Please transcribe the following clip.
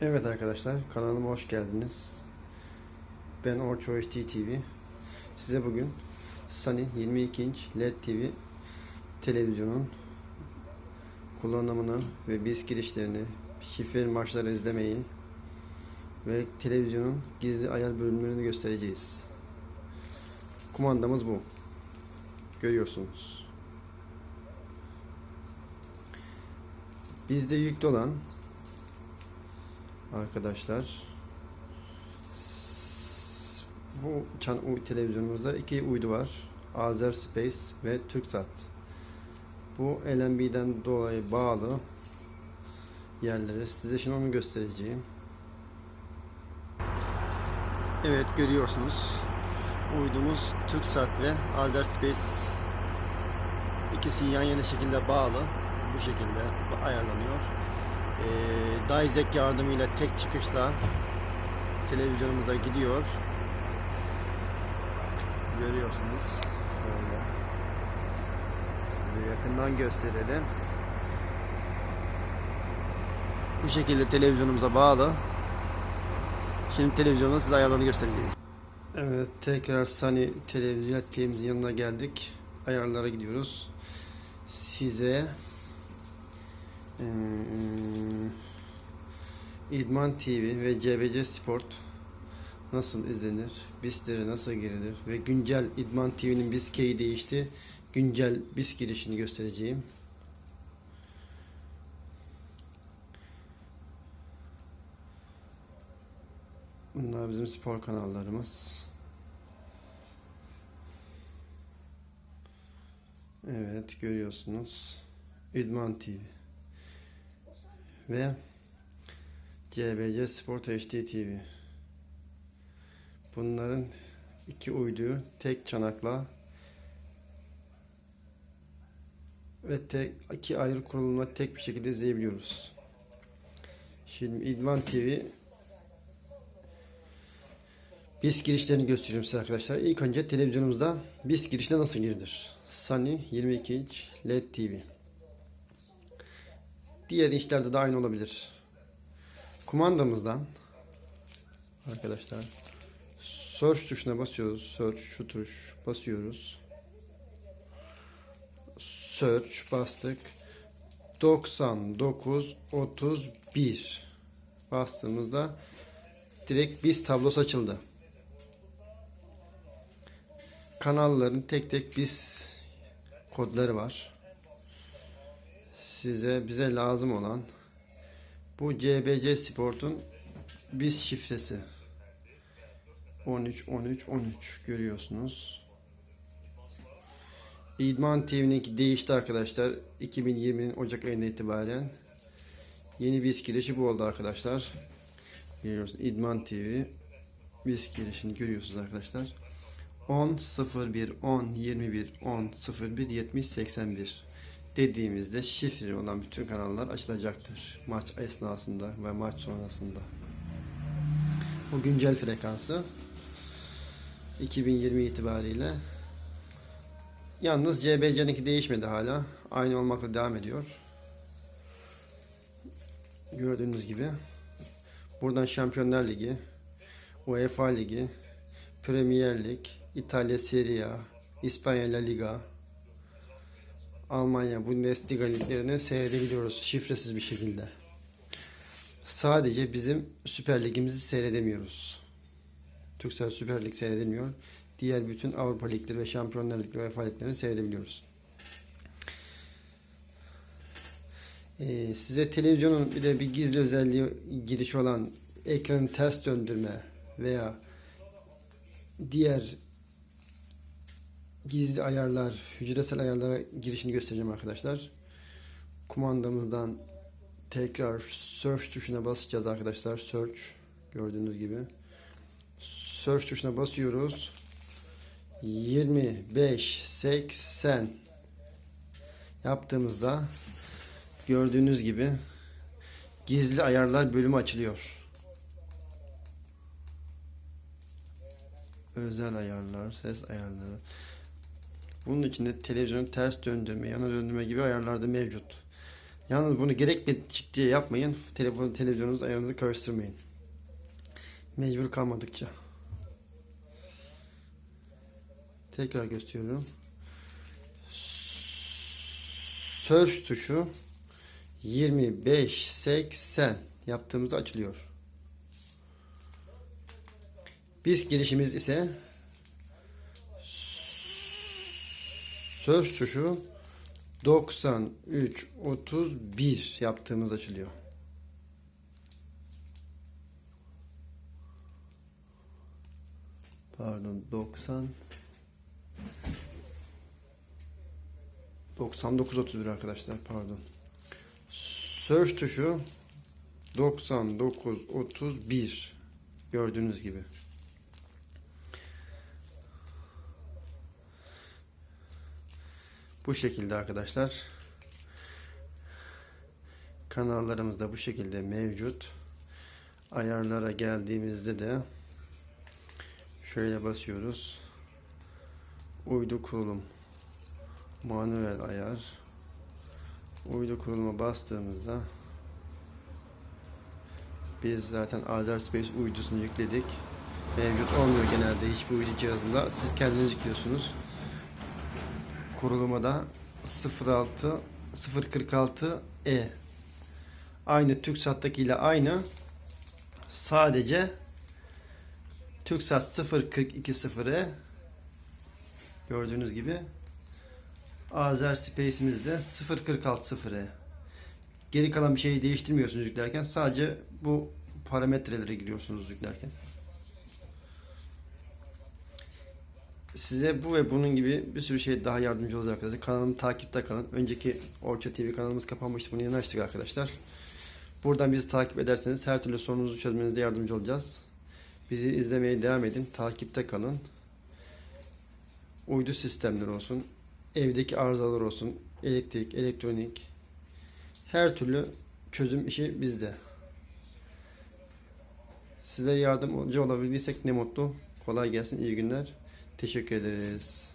Evet arkadaşlar kanalıma hoş geldiniz. Ben Orço HD TV. Size bugün Sony 22 inç LED TV televizyonun kullanımını ve BIS girişlerini, şifreli maçları izlemeyi ve televizyonun gizli ayar bölümlerini göstereceğiz. Kumandamız bu. Görüyorsunuz. Bizde yüklü olan arkadaşlar bu çan u- televizyonumuzda iki uydu var. Azer Space ve Türksat. Bu LNB'den dolayı bağlı yerleri size şimdi onu göstereceğim. Evet görüyorsunuz. Uydumuz Türksat ve Azer Space ikisi yan yana şekilde bağlı. Bu şekilde ayarlanıyor. Ee, Dayzek yardımıyla tek çıkışla televizyonumuza gidiyor. Görüyorsunuz. Böyle. Size yakından gösterelim. Bu şekilde televizyonumuza bağlı. Şimdi televizyonda size ayarlarını göstereceğiz. Evet tekrar Sony televizyon yanına geldik. Ayarlara gidiyoruz. Size İdman TV ve CBC Sport nasıl izlenir, BIS'lere nasıl girilir ve güncel İdman TV'nin BIS key'i değişti. Güncel BIS girişini göstereceğim. Bunlar bizim spor kanallarımız. Evet görüyorsunuz. İdman TV ve CBC Sport HD TV. Bunların iki uyduyu tek çanakla ve tek iki ayrı kurulumla tek bir şekilde izleyebiliyoruz. Şimdi İdman TV BIS girişlerini gösteriyorum size arkadaşlar. İlk önce televizyonumuzda BIS girişine nasıl girilir? Sony 22 inç LED TV. Diğer işlerde de aynı olabilir. Kumandamızdan arkadaşlar search tuşuna basıyoruz. Search şu tuş basıyoruz. Search bastık. 99 31 bastığımızda direkt biz tablosu açıldı. Kanalların tek tek biz kodları var size bize lazım olan bu CBC Sport'un biz şifresi 13 13 13 görüyorsunuz. İdman TV'ninki değişti arkadaşlar. 2020'nin Ocak ayında itibaren yeni biz girişi bu oldu arkadaşlar. Görüyorsunuz İdman TV biz girişini görüyorsunuz arkadaşlar. 10 01 10 21 10 01 70 81 dediğimizde şifreli olan bütün kanallar açılacaktır. Maç esnasında ve maç sonrasında. Bu güncel frekansı 2020 itibariyle yalnız CBC'ninki değişmedi hala. Aynı olmakla devam ediyor. Gördüğünüz gibi buradan Şampiyonlar Ligi, UEFA Ligi, Premier Lig, İtalya Serie A, İspanya La Liga, Almanya Bundesliga liglerini seyredebiliyoruz şifresiz bir şekilde. Sadece bizim Süper Ligimizi seyredemiyoruz. Türksel Süper Lig seyredilmiyor. Diğer bütün Avrupa Ligleri ve Şampiyonlar Ligleri ve UEFA Liglerini seyredebiliyoruz. Ee, size televizyonun bir de bir gizli özelliği giriş olan ekranı ters döndürme veya diğer gizli ayarlar, hücresel ayarlara girişini göstereceğim arkadaşlar. Kumandamızdan tekrar search tuşuna basacağız arkadaşlar. Search gördüğünüz gibi. Search tuşuna basıyoruz. 25 80 yaptığımızda gördüğünüz gibi gizli ayarlar bölümü açılıyor. Özel ayarlar, ses ayarları. Bunun içinde televizyonu ters döndürme, yana döndürme gibi ayarlar da mevcut. Yalnız bunu gerekli çık diye yapmayın. Telefon, televizyonunuz ayarınızı karıştırmayın. Mecbur kalmadıkça. Tekrar gösteriyorum. Search tuşu 25 80 yaptığımızda açılıyor. Biz girişimiz ise Search tuşu 93 31 yaptığımız açılıyor. Pardon 90 99 31 arkadaşlar pardon. Search tuşu 99 31 gördüğünüz gibi. Bu şekilde arkadaşlar. Kanallarımız da bu şekilde mevcut. Ayarlara geldiğimizde de şöyle basıyoruz. Uydu kurulum. Manuel ayar. Uydu kuruluma bastığımızda biz zaten Azer Space uydusunu yükledik. Mevcut olmuyor genelde hiçbir uydu cihazında. Siz kendiniz yüklüyorsunuz kuruluma da 06 046 E. Aynı TürkSat'taki ile aynı. Sadece TürkSat 0420 E. Gördüğünüz gibi Azer Space'imiz de 0460 E. Geri kalan bir şeyi değiştirmiyorsunuz yüklerken sadece bu parametrelere giriyorsunuz yüklerken Size bu ve bunun gibi bir sürü şey daha yardımcı olacak arkadaşlar. Kanalımı takipte kalın. Önceki Orça TV kanalımız kapanmıştı. Bunu yeni açtık arkadaşlar. Buradan bizi takip ederseniz her türlü sorununuzu çözmenizde yardımcı olacağız. Bizi izlemeye devam edin. Takipte kalın. Uydu sistemleri olsun. Evdeki arızalar olsun. Elektrik, elektronik. Her türlü çözüm işi bizde. Size yardımcı olabildiysek ne mutlu. Kolay gelsin. iyi günler. Teşekkür ederiz.